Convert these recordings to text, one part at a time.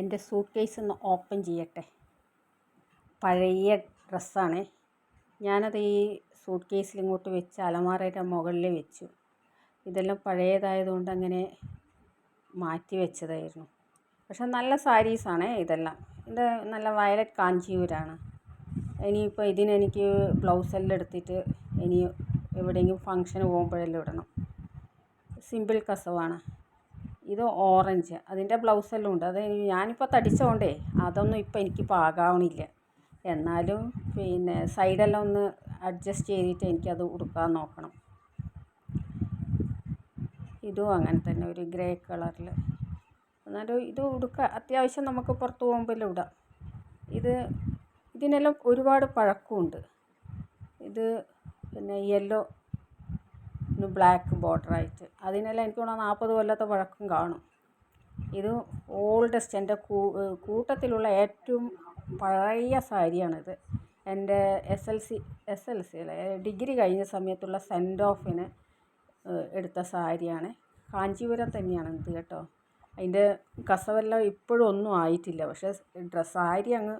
എന്റെ suit case ഒന്ന് open ചെയ്യട്ടെ. പഴയ ഡ്രസ്സാണ്. ഞാനത് ഈ സൂട്ട് കേസിൽ ഇങ്ങോട്ട് വെച്ച് അലമാറയുടെ മുകളിൽ വെച്ചു. ഇതെല്ലാം പഴയതായതുകൊണ്ട് അങ്ങനെ മാറ്റി വെച്ചതായിരുന്നു. പക്ഷെ നല്ല സാരീസാണ് ഇതെല്ലാം. ഇത് നല്ല വയലറ്റ് കാഞ്ചീപുരമാണ് ഇനിയിപ്പോൾ ഇതിനെനിക്ക് ബ്ലൗസെല്ലാം എടുത്തിട്ട് ഇനി എവിടെയെങ്കിലും ഫങ്ഷന് പോകുമ്പോഴെല്ലാം ഇടണം. സിമ്പിൾ കസവാണ്. ഇത് ഓറഞ്ച്. അതിന്റെ ബ്ലൗസെല്ലാം ഉണ്ട്. അത് ഞാനിപ്പോൾ തടിച്ചതുകൊണ്ടേ അതൊന്നും ഇപ്പോൾ എനിക്ക് പാകാവണില്ല എന്നാലും പിന്നെ സൈഡെല്ലാം ഒന്ന് അഡ്ജസ്റ്റ് ചെയ്തിട്ട് എനിക്കത് ഉടുക്കാൻ നോക്കണം. ഇതും അങ്ങനെ തന്നെ ഒരു ഗ്രേ കളറിൽ എന്നാലും ഇത് ഉടുക്കുക അത്യാവശ്യം നമുക്ക് പുറത്ത് പോകുമ്പോൾ ഇടാം ഇത് ഇതിനെല്ലാം ഒരുപാട് പഴക്കമുണ്ട്. ഇത് പിന്നെ യെല്ലോ പിന്നെ ബ്ലാക്ക് ബോർഡറായിട്ട് അതിനെല്ലാം എനിക്ക് തോന്നുന്നു നാൽപ്പത് കൊല്ലത്തെ പഴക്കം കാണും. ഇത് ഓൾഡസ്റ്റ് എന്റെ കൂട്ടത്തിലുള്ള ഏറ്റവും പഴയ സാരിയാണിത്. എന്റെ S L C S L C അല്ല ഡിഗ്രി കഴിഞ്ഞ സമയത്തുള്ള സെൻഡ് ഓഫിന് എടുത്ത സാരിയാണ്. കാഞ്ചീപുരം തന്നെയാണ് ഇത് കേട്ടോ. അതിന്റെ കസവെല്ലാം ഇപ്പോഴും ഒന്നും ആയിട്ടില്ല പക്ഷേ ഡ്രസ്സ് സാരി അങ്ങ്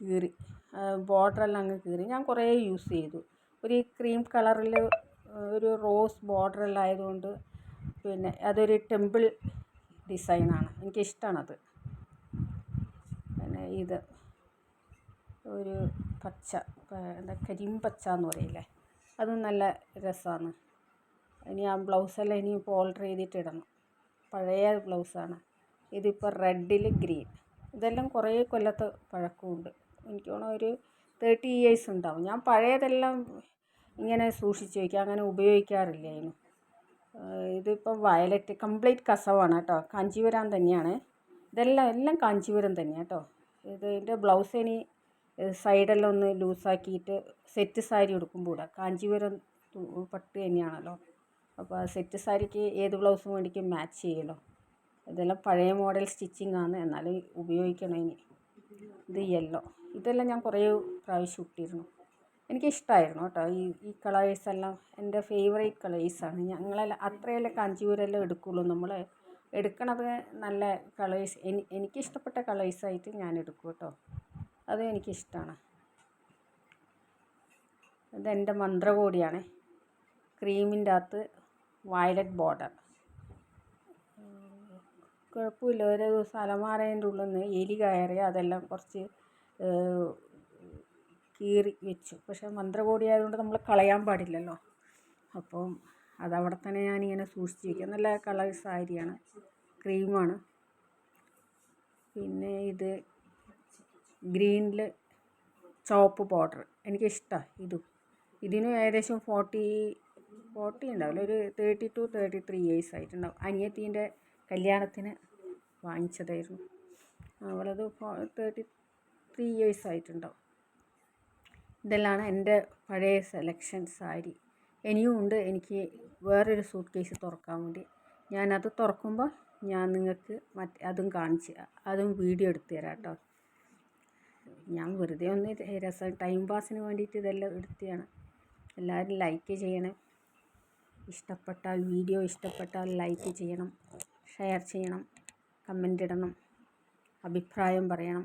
കീറി ബോർഡറെല്ലാം അങ്ങ് കീറി. ഞാൻ കുറേ യൂസ് ചെയ്തു. ഒരു ക്രീം കളറിൽ ഒരു റോസ് ബോർഡറെല്ലാം ആയതുകൊണ്ട് പിന്നെ അതൊരു ടെമ്പിൾ ഡിസൈനാണ്. എനിക്കിഷ്ടമാണത് പിന്നെ ഇത് ഒരു പച്ച എന്താ കരിമ്പച്ച എന്ന് പറയില്ലേ? അതും നല്ല രസമാണ്. ഇനി ആ ബ്ലൗസെല്ലാം ഇനിയിപ്പോൾ ഓൾഡർ ചെയ്തിട്ട് ഇടണം. പഴയ ബ്ലൗസാണ് ഇതിപ്പോൾ റെഡിൽ ഗ്രീൻ. ഇതെല്ലാം കുറേ കൊല്ലത്തെ പഴക്കമുണ്ട്. എനിക്ക് തോന്നുന്നു ഒരു തേർട്ടി ഇയേഴ്സ് ഉണ്ടാവും. ഞാൻ പഴയതെല്ലാം ഇങ്ങനെ സൂക്ഷിച്ച് വയ്ക്കുക. അങ്ങനെ ഉപയോഗിക്കാറില്ല ഇതിപ്പോൾ വയലറ്റ് കംപ്ലീറ്റ് കസവാണ് കേട്ടോ. കാഞ്ചീപുരം തന്നെയാണ്. ഇതെല്ലാം എല്ലാം കാഞ്ചീപുരം തന്നെയാണ് കേട്ടോ. ഇതിന്റെ ബ്ലൗസ് ഇനി സൈഡെല്ലാം ഒന്ന് ലൂസാക്കിയിട്ട് സെറ്റ് സാരി ഉടുക്കുമ്പോൾ ഇടാം. കാഞ്ചീപുരം പട്ട് തന്നെയാണല്ലോ. അപ്പോൾ സെറ്റ് സാരിക്ക് ഏത് ബ്ലൗസും വേണ്ടിക്കും മാച്ച് ചെയ്യുമല്ലോ ഇതെല്ലാം പഴയ മോഡൽ സ്റ്റിച്ചിങ് ആണ്. എന്നാലും ഉപയോഗിക്കണം ഇനി. ഇത് യെല്ലോ. ഇതെല്ലാം ഞാൻ കുറേ പ്രാവശ്യം ഇട്ടിരുന്നു. എനിക്കിഷ്ടമായിരുന്നു കേട്ടോ. ഈ ഈ കളേഴ്സ് എല്ലാം എന്റെ ഫേവറേറ്റ് കളേഴ്സാണ് ഞങ്ങളെല്ലാം അത്രയെല്ലാം കാഞ്ചീപുരമെല്ലാം എടുക്കുള്ളൂ. നമ്മൾ എടുക്കണത് നല്ല കളേഴ്സ് എനി എനിക്കിഷ്ടപ്പെട്ട കളേഴ്സായിട്ട് ഞാൻ എടുക്കും കേട്ടോ. അത് എനിക്കിഷ്ടമാണ് ഇതെന്റെ മന്ത്രകോടിയാണ്. ക്രീമിന്റെ അകത്ത് വയലറ്റ് ബോർഡർ. കുഴപ്പമില്ല. ഓരോ ദിവസം അലമാറേന്റെ ഉള്ളിൽ നിന്ന് എലി കയറി അതെല്ലാം കുറച്ച് കീറി വെച്ചു. പക്ഷേ മന്ത്രകോടി ആയതുകൊണ്ട് നമ്മൾ കളയാൻ പാടില്ലല്ലോ. അപ്പം അതവിടെ തന്നെ ഞാനിങ്ങനെ സൂക്ഷിച്ച് വയ്ക്കും നല്ല കളർ സാരിയാണ്. ക്രീമാണ്. പിന്നെ ഇത് ഗ്രീനിൽ ചുവപ്പ് ബോർഡർ. എനിക്കിഷ്ടമാണ് ഇതും. ഇതിന് ഏകദേശം ഫോർട്ടി ഫോർട്ടി ഉണ്ടാവില്ല. ഒരു thirty two thirty three years ആയിട്ടുണ്ടാവും. അനിയത്തീന്റെ കല്യാണത്തിന് വാങ്ങിച്ചതായിരുന്നു. അവളത് തേർട്ടി ത്രീ ഇയേഴ്സ് ആയിട്ടുണ്ടാവും. ഇതെല്ലാം എന്റെ പഴയ സെലക്ഷൻ സാരി ഇനിയും ഉണ്ട്. എനിക്ക് വേറൊരു സൂട്ട് കേസ് തുറക്കാൻ വേണ്ടി. ഞാനത് തുറക്കുമ്പോൾ ഞാൻ നിങ്ങൾക്ക് മറ്റ് അതും കാണിച്ച് അതും വീഡിയോ എടുത്ത് തരാം കേട്ടോ. ഞാൻ വെറുതെ ഒന്ന് രസം ടൈം പാസിന് വേണ്ടിയിട്ട് ഇതെല്ലാം എടുത്തതാണ്. എല്ലാവരും ലൈക്ക് ചെയ്യണം. ഇഷ്ടപ്പെട്ടാൽ വീഡിയോ ഇഷ്ടപ്പെട്ടാൽ ലൈക്ക് ചെയ്യണം. ഷെയർ ചെയ്യണം. കമന്റ് ഇടണം. അഭിപ്രായം പറയണം.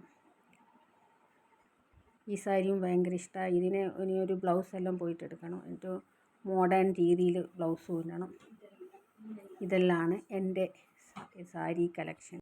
ഈ സാരിയും ഭയങ്കര ഇഷ്ടമായി ഇതിന് ഇനി ഒരു ബ്ലൗസ് എല്ലാം പോയിട്ട് എടുക്കണം എന്നിട്ട് മോഡേൺ രീതിയിൽ ബ്ലൗസ് തുന്നണം ഇതെല്ലാമാണ് എന്റെ സാരി കളക്ഷൻ.